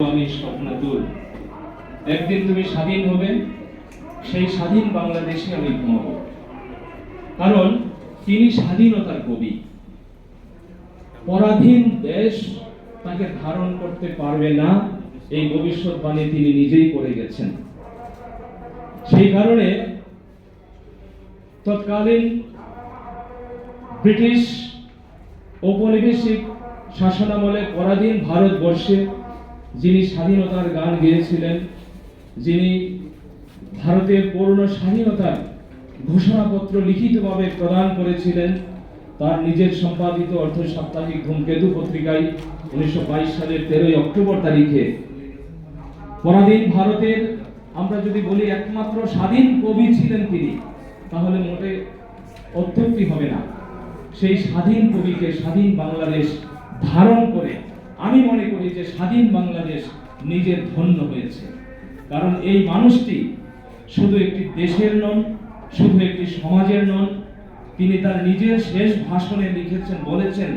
আমি স্বপ্নাতুল একদিন তুমি স্বাধীন হবে, সেই স্বাধীন বাংলাদেশে আমি ঘুমাবো। কারণ তিনি স্বাধীনতার কবি। পরাধীন দেশ তাকে ধারণ করতে পারবে না, এই ভবিষ্যৎবাণী তিনি নিজেই করে গেছেন। সেই কারণে তৎকালীন ব্রিটিশ ঔপনিবেশিক শাসনামলে পরাধীন ভারতবর্ষে যিনি স্বাধীনতার গান গেয়েছিলেন, যিনি ভারতের পূর্ণ স্বাধীনতার ঘোষণাপত্র লিখিতভাবে প্রদান করেছিলেন, তার নিজের সম্পাদিত অর্থ সাপ্তাহিক ধূমকেতু পত্রিকায় উনিশশো বাইশ সালের তেরোই অক্টোবর তারিখে। পরাধীন ভারতের, আমরা যদি বলি একমাত্র স্বাধীন কবি ছিলেন তিনি, তাহলে মোটে অত্যুক্তি হবে না। সেই স্বাধীন কবিকে স্বাধীন বাংলাদেশ ধারণ করে আমি মনে করি যে স্বাধীন বাংলাদেশ নিজের ধন্য হয়েছে। কারণ এই মানুষটি শুধু একটি দেশের নন, শুধু একটি সমাজের নন, তিনি তার নিজের শেষ ভাষণে লিখেছেন, বলেছেন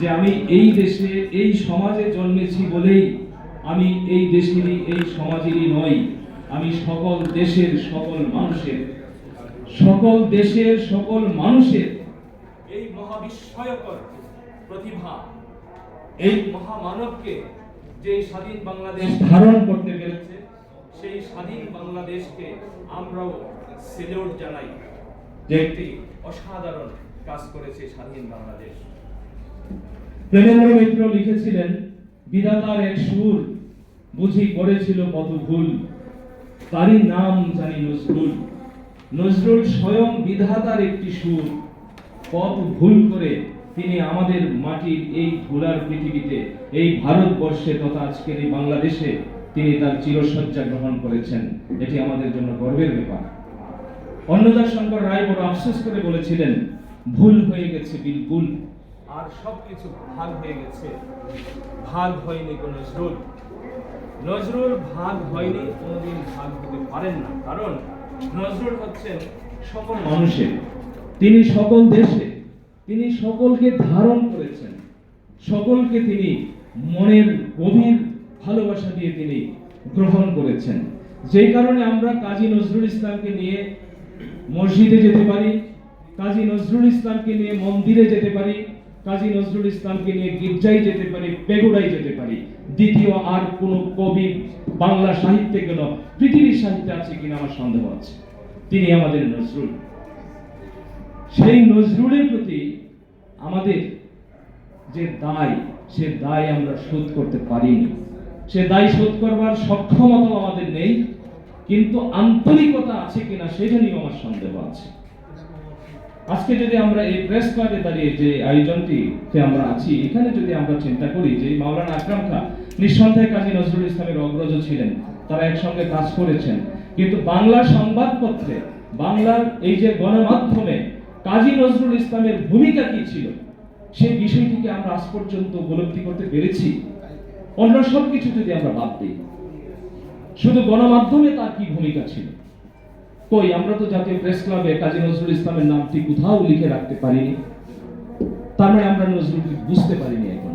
যে আমি এই দেশে, এই সমাজে জন্মেছি বলেই আমি এই দেশেরই, এই সমাজেরই নই। আমি সকল দেশের সকল মানুষের, সকল দেশের সকল মানুষের এই মহাবিস্ময়কর প্রতিভা এই মহামানবকে যে স্বাধীন বাংলাদেশ ধারণ করতে পেরেছে সেই স্বাধীন বাংলাদেশকে আমরাও সেলুট জানাই। যে একটি অসাধারণ কাজ করেছে স্বাধীন বাংলাদেশ। প্রেমেন্দ্র মিত্র লিখেছিলেন বিধাতার এক সুর বুঝি করেছিল কত ভুল। তারই নাম জানি নজরুল। নজরুল স্বয়ং বিধাতার একটি সুর। কত ভুল করে তিনি আমাদের মাটির এই ধুলার পৃথিবীতে এই ভারতবর্ষে তথা আজকের এই বাংলাদেশে তিনি তার চিরসজ্জা গ্রহণ করেছেন। এটি আমাদের জন্য গর্বের ব্যাপার। অন্নদাস শঙ্কর রায় বড় আফসোস করে বলেছিলেন ভুল হয়ে গেছে বিলকুল। আর সবকিছু ভাগ হয়ে গেছে। ভাগ হয়নি কোন নজরুল। নজরুল ভাগ হয়নি কোনোদিন ভাগ হতে পারেন না। কারণ নজরুল হচ্ছেন সকল মানুষের। তিনি সকল দেশে তিনি সকলকে ধারণ করেছেন। সকলকে তিনি মনের গভীর ভালোবাসা দিয়ে তিনি গ্রহণ করেছেন। যেই কারণে আমরা কাজী নজরুল ইসলামকে নিয়ে মসজিদে যেতে পারি, কাজী নজরুল ইসলামকে নিয়ে মন্দিরে যেতে পারি, কাজী নজরুল ইসলামকে নিয়ে গির্জায় যেতে পারি পেগুড়ায় যেতে পারি। দ্বিতীয় আর কোন কবি বাংলা সাহিত্যে কেন পৃথিবীর সাহিত্যে আছে কিনা আমার সন্দেহ আছে। তিনি আমাদের নজরুল। সেই নজরুলের প্রতি আমাদের যে দায়, সে দায় আমরা শোধ করতে পারিনি। সে দায় শোধ করবার সক্ষমতা আমাদের নেই, কিন্তু আন্তরিকতা আছে কিনা সেটা নিয়ে আমার সন্দেহ আছে। আজকে যদি আমরা এই প্রেস ক্লাবে দাঁড়িয়ে যে আয়োজনটিতে আমরা আছি, এখানে যদি আমরা চিন্তা করি যে মাওলানা আকরাম খা নিঃসন্দেহে কাজী নজরুল ইসলামের অগ্রজ ছিলেন, তারা একসঙ্গে কাজ করেছেন, কিন্তু বাংলা সংবাদপত্রে, বাংলার এই যে গণমাধ্যমে কাজী নজরুল ইসলামের ভূমিকা কি ছিল? সেই বিষয়টিকে আমরা আজ পর্যন্ত উপলব্ধি করতে পেরেছি। অন্য সব কিছু যদি আমরা বাদ দিই, শুধু গণমাধ্যমে তার কি ভূমিকা ছিল? কই, আমরা তো জাতীয় প্রেস ক্লাবে কাজী নজরুল ইসলামের নামটি কোথাও লিখে রাখতে পারিনি। তার মানে আমরা নজরুলকে বুঝতে পারিনি এখন।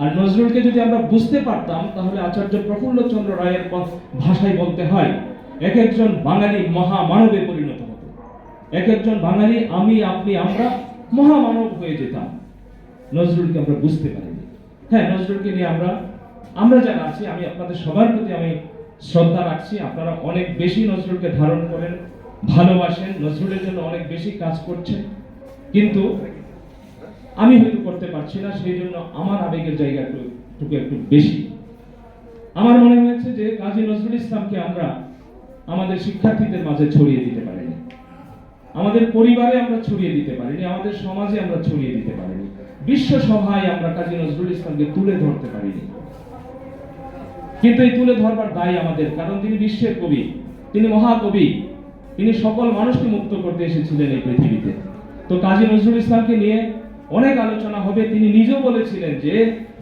আর নজরুলকে যদি আমরা বুঝতে পারতাম, তাহলে আচার্য প্রফুল্ল চন্দ্র রায়ের ভাষায় বলতে হয়, এক একজন বাঙালি মহামানবে পরিণত এক একজন বাঙালি, আমি, আপনি, আমরা মহামানব হয়ে যেতাম। নজরুলকে আমরা বুঝতে পারিনি। হ্যাঁ নজরুলকে নিয়ে আমরা আমরা যারা আছি, আমি আপনাদের সবার প্রতি আমি শ্রদ্ধা রাখছি। আপনারা অনেক বেশি নজরুলকে ধারণ করেন, ভালোবাসেন, নজরুলের জন্য অনেক বেশি কাজ করছেন। কিন্তু আমি হয়তো করতে পারছি না, সেই জন্য আমার আবেগের জায়গা একটু বেশি। আমার মনে হয়েছে যে কাজী নজরুল ইসলামকে আমরা আমাদের শিক্ষার্থীদের মাঝে ছড়িয়ে দিতে পারিনি আমাদের পরিবারে আমরা ছড়িয়ে দিতে পারিনি, আমাদের সমাজে আমরা ছড়িয়ে দিতে পারিনি, বিশ্ব সভায় আমরা কাজী নজরুল ইসলামকে তুলে ধরতে পারিনি। কিন্তু এই তুলে ধরবার দায় আমাদের, কারণ তিনি বিশ্বের কবি, তিনি মহাকবি, তিনি সকল মানুষকে মুক্ত করতে এসেছিলেন এই পৃথিবীতে। তো কাজী নজরুল ইসলামকে নিয়ে অনেক আলোচনা হবে, তিনি নিজেও বলেছিলেন যে,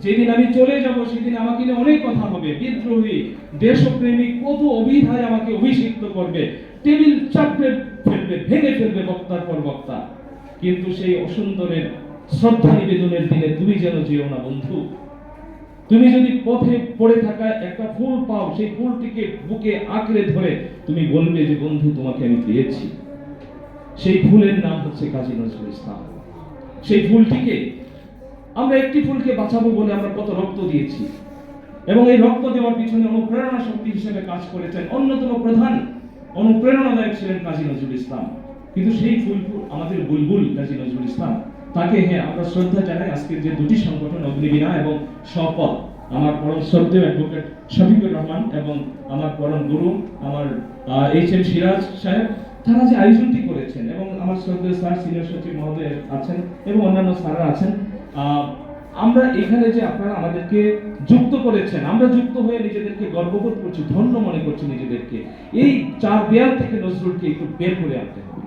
যেদিন আমি চলে যাব, সেদিন আমাকে নিয়ে অনেক কথা হবে। বিদ্রোহী দেশপ্রেমিক কত অভিধায় আমাকে অভিষিক্ত করবে। টেবিল চাপড়ে ফেলবে, ভেঙে ফেলবে বক্তার পর বক্তা। কিন্তু সেই অসুন্দরের শ্রদ্ধা নিবেদনের দিনে তুমি যেন যেও না, বন্ধু। তুমি যদি পথে পড়ে থাকা একটা ফুল পাও, সেই ফুলটিকে বুকে আঁকড়ে ধরে তুমি বলবে যে, বন্ধু, তোমাকে আমি পেয়েছি। সেই ফুলের নাম হচ্ছে কাজী নজরুল ইসলাম। সেই ফুলটিকে আমরা একটি ফুলকে বাঁচাবো বলে আমরা কত রক্ত দিয়েছি। এবং এই রক্ত দেওয়ার পিছনে অনুপ্রেরণা শক্তি হিসেবে কাজ করেছেন অন্যতম প্রধান অনুপ্রেরণাদায়ক ছিলেন কাজী নজরুল ইসলাম। কিন্তু সেই ফুল আমাদের বুলবুল কাজী নজরুল ইসলাম, তাকে হ্যাঁ আমরা শ্রদ্ধা জানাই আজকের যে দুটি সংগঠন, অগ্নিবীণা এবং শপথ আমার পরম শ্রদ্ধেয় অ্যাডভোকেট শফিকুর রহমান এবং আমার পরম গুরু, আমার এইচ এম সিরাজ সাহেব, তারা যে আয়োজনটি করেছেন এবং আমার শ্রদ্ধেয় স্যার সিনিয়র সচিব মহোদয় আছেন এবং অন্যান্য স্যাররা আছেন আমরা এখানে যে আপনারা আমাদেরকে যুক্ত করেছেন, আমরা যুক্ত হয়ে নিজেদেরকে গর্ববোধ করছি, ধন্য মনে করছি নিজেদেরকে। এই চার দেয়াল থেকে নজরুলকে একটু বের করে আনতে হবে।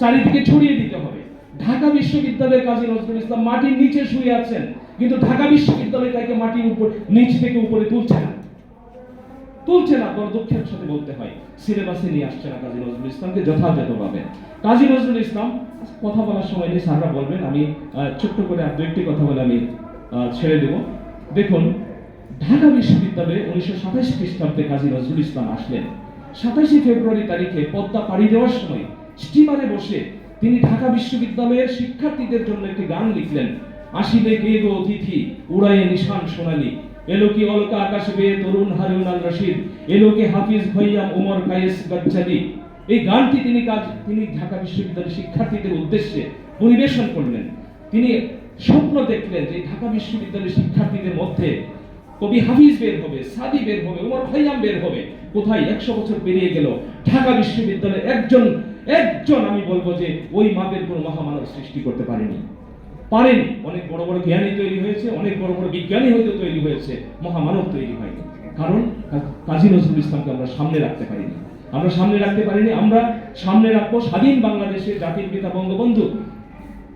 চারিদিকে ছড়িয়ে দিতে হবে। ঢাকা বিশ্ববিদ্যালয়ের কাজী নজরুল ইসলাম মাটির নিচে শুয়ে আছেন, কিন্তু ঢাকা বিশ্ববিদ্যালয় তাকে মাটির উপর, নিচ থেকে উপরে তুলছে না। তুলছে না বড় সাথে বলতে হয়। সিলেবাসে নিয়ে আসছে না কাজী নজরুল ইসলামকে যথাযথভাবে। কাজী নজরুল ইসলাম, কথা বলার সময় নিয়ে স্যাররা বলবেন, আমি ছোট্ট করে আর দু একটি কথা বলে আমি ছেড়ে দেব। দেখুন, ঢাকা বিশ্ববিদ্যালয়ে উনিশশো সাতাশ খ্রিস্টাব্দে কাজী নজরুল ইসলাম আসলেন। সাতাশে ফেব্রুয়ারি তারিখে পদ্মা পাড়ি দেওয়ার সময় স্টিমারে বসে তিনি ঢাকা বিশ্ববিদ্যালয়ের শিক্ষার্থীদের জন্য একটি গান লিখলেন। আসিলে কে গো অতিথি উড়াইয়ে নিশান সোনালি। এলো কি অলকা আকাশ বেয়ে তরুণ হারুন রশিদ। এলো কে হাফিজ ভৈয়াম, উমর কায়েস গজ্জালি। এই গানটি তিনি কাজ তিনি ঢাকা বিশ্ববিদ্যালয়ের শিক্ষার্থীদের উদ্দেশ্যে পরিবেশন করলেন। তিনি স্বপ্ন দেখলেন যে ঢাকা বিশ্ববিদ্যালয়ের শিক্ষার্থীদের মধ্যে কবি হাফিজ বের হবে, সাদি বের হবে, উমর খৈয়াম বের হবে, কোথায় একশো বছর পেরিয়ে গেল, ঢাকা বিশ্ববিদ্যালয়ে একজন একজন আমি বলব যে ওই মাপের কোন মহামানব সৃষ্টি করতে পারেনি। পারেন। অনেক বড় বড় জ্ঞানী তৈরি হয়েছে, অনেক বড় বড় বিজ্ঞানী হয়তো তৈরি হয়েছে, মহামানব তৈরি হয়নি। কারণ কাজী নজরুল ইসলামকে আমরা সামনে রাখতে পারিনি। আমরা সামনে রাখতে পারিনি, আমরা সামনে রাখব স্বাধীন বাংলাদেশের জাতির পিতা বঙ্গবন্ধু।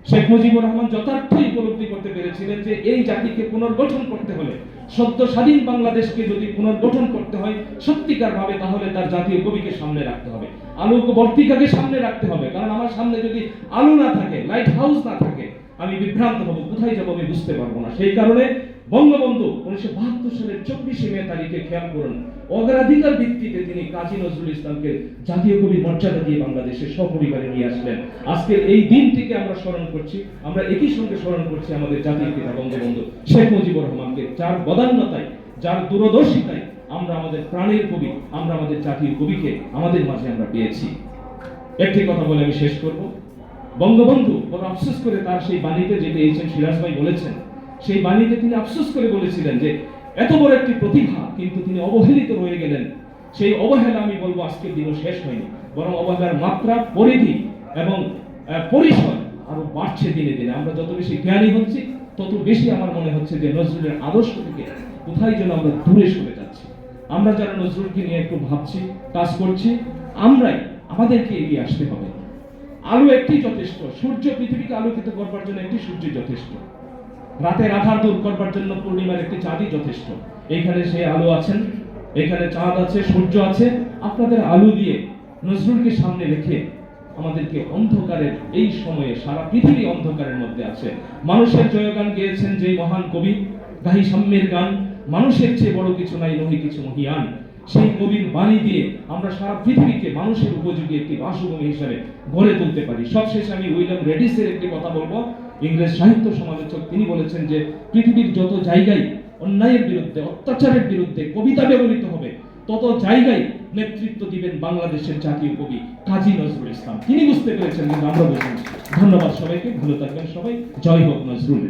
শেখ মুজিবুর রহমান যথার্থই উপলব্ধি করতে পেরেছিলেন যে এই জাতিকে পুনর্গঠন করতে হলে, সদ্য স্বাধীন বাংলাদেশকে যদি পুনর্গঠন করতে হয় সত্যিকার ভাবে, তাহলে তার জাতীয় কবিকে সামনে রাখতে হবে। আলোক বর্তিকাকে সামনে রাখতে হবে। কারণ আমার সামনে যদি আলো না থাকে লাইট হাউস না থাকে, আমি বিভ্রান্ত হব, কোথায় যাব আমি বুঝতে পারব না। সেই কারণে বঙ্গবন্ধু উনিশশো বাহাত্তর সালের চব্বিশে মে তারিখে খেয়াল করুন অগ্রাধিকার ভিত্তিতে তিনি কাজী নজরুল ইসলামকে জাতীয় কবি মর্যাদা দিয়ে বাংলাদেশের সপরিবারে নিয়ে আসলেন। আজকের এই দিনটিকে আমরা স্মরণ করছি, আমরা একই সঙ্গে স্মরণ করছি আমাদের জাতির পিতা বঙ্গবন্ধু শেখ মুজিবুর রহমানকে, যার বদান্যতায়, যার দূরদর্শিতায় আমরা আমাদের প্রাণের কবি, আমরা আমাদের জাতীয় কবিকে আমাদের মাঝে আমরা পেয়েছি। একটি কথা বলে আমি শেষ করব। বঙ্গবন্ধু, বড় আফসোস করে তার সেই বাণীতে যেটা এইচ এম সিরাজ ভাই বলেছেন, সেই বাণীতে তিনি আফসোস করে বলেছিলেন যে এত বড় একটি প্রতিভা, কিন্তু তিনি অবহেলিত রয়ে গেলেন। সেই অবহেলা, আমি বলব, আজকের দিনও শেষ হয়নি। বরং অবহেলার মাত্রা, পরিধি এবং পরিসর আরও বাড়ছে দিনে দিনে। আমরা যত বেশি জ্ঞানী হচ্ছি, তত বেশি আমার মনে হচ্ছে যে নজরুলের আদর্শ থেকে কোথায় যেন আমরা দূরে সরে যাচ্ছি। আমরা যারা নজরুলকে নিয়ে একটু ভাবছি কাজ করছি, আমরাই আমাদেরকে এগিয়ে আসতে হবে। আলো একটি যথেষ্ট। সূর্য পৃথিবীকে আলোকিত করবার জন্য একটি সূর্য যথেষ্ট। রাতের আধার দূর করবার জন্য পূর্ণিমার একটি চাঁদই যথেষ্ট। এইখানে সেই আলো আছেন এখানে চাঁদ আছে, সূর্য আছে। আপনাদের আলো দিয়ে নজরুলকে সামনে রেখে আমাদেরকে অন্ধকারের এই সময়ে সারা পৃথিবী অন্ধকারের মধ্যে আছে। মানুষের জয়গান গেয়েছেন যে মহান কবি, গাহি সাম্যের গান, মানুষের চেয়ে বড় কিছু নাই নহি কিছু মহিয়ান। সেই কবির বাণী দিয়ে আমরা সারা পৃথিবীকে মানুষের উপযোগী একটি বাসভূমি হিসেবে গড়ে তুলতে পারি। সবশেষে আমি উইলিয়াম রেডিসের একটি কথা বলব ইংরেজ সাহিত্য সমালোচক তিনি বলেছেন যে পৃথিবীর যত জায়গায় অন্যায়ের বিরুদ্ধে, অত্যাচারের বিরুদ্ধে কবিতা ব্যবহৃত হবে, তত জায়গায় নেতৃত্ব দিবেন বাংলাদেশের জাতীয় কবি কাজী নজরুল ইসলাম। তিনি বুঝতে পেরেছেন কিন্তু আমরা বুঝলাম ধন্যবাদ সবাইকে, ভালো থাকবেন সবাই। জয় হোক নজরুল।